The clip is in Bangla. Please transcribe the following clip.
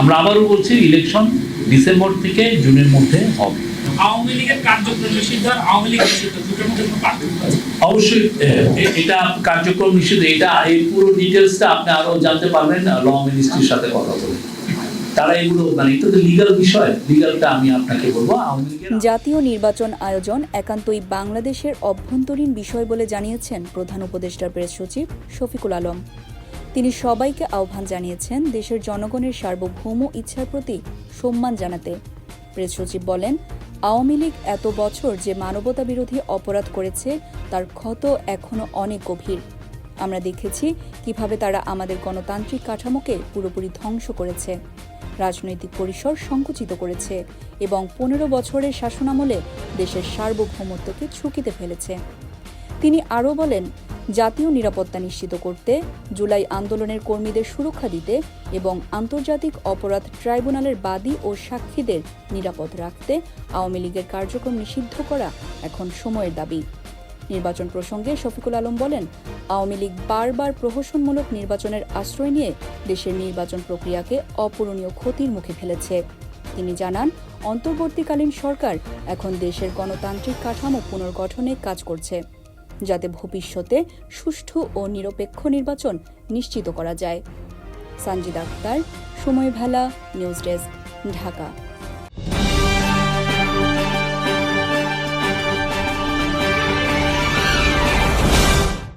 আমরা আবারও বলছি ইলেকশন ডিসেম্বর থেকে জুনের মধ্যে হবে। আওয়ামী লীগের কার্যক্রম নিষিদ্ধ আর আওয়ামী লীগ নিষিদ্ধ দুটোর মধ্যে কোনো পার্থক্য আছে? অবশ্যই এটা কার্যক্রম নিষিদ্ধ এটা এই পুরো ডিটেলসটা আপনি আরও জানতে পারবেন ল মিনিস্ট্রির সাথে কথা বলে। তারা এগুলো মানে এটা তো লিগাল বিষয় লিগালটা আমি আপনাকে বলব জাতীয় নির্বাচন আয়োজন একান্তই বাংলাদেশের অভ্যন্তরীণ বিষয় বলে জানিয়েছেন প্রধান উপদেষ্টার প্রেস সচিব শফিকুল আলম। তিনি সবাইকে আহ্বান জানিয়েছেন দেশের জনগণের সার্বভৌম ইচ্ছার প্রতি সম্মান জানাতে। প্রেস সচিব বলেন, আওয়ামী লীগ এত বছর যে মানবতা বিরোধী অপরাধ করেছে, তার ক্ষত এখনও অনেক গভীর। আমরা দেখেছি কীভাবে তারা আমাদের গণতান্ত্রিক কাঠামোকে পুরোপুরি ধ্বংস করেছে। রাজনৈতিক পরিসর সংকুচিত করেছে এবং পনেরো বছরের শাসনামলে দেশের সার্বভৌমত্বকে ঝুঁকিতে ফেলেছে। তিনি আরও বলেন জাতীয় নিরাপত্তা নিশ্চিত করতে, জুলাই আন্দোলনের কর্মীদের সুরক্ষা দিতে এবং আন্তর্জাতিক অপরাধ ট্রাইব্যুনালের বাদী ও সাক্ষীদের নিরাপদ রাখতে আওয়ামী লীগের কার্যক্রম নিষিদ্ধ করা এখন সময়ের দাবি। নির্বাচন প্রসঙ্গে শফিকুল আলম বলেন, আওয়ামী লীগ বারবার প্রহসনমূলক নির্বাচনের আশ্রয় নিয়ে দেশের নির্বাচন প্রক্রিয়াকে অপূরণীয় ক্ষতির মুখে ফেলেছে। তিনি জানান, অন্তর্বর্তীকালীন সরকার এখন দেশের গণতান্ত্রিক কাঠামো পুনর্গঠনে কাজ করছে। যাতে ভবিষ্যতে সুষ্ঠু ও নিরপেক্ষ নির্বাচন নিশ্চিত করা যায়। সানজিদ আক্তার, সময় ভেলা, নিউজ ডেস্ক, ঢাকা।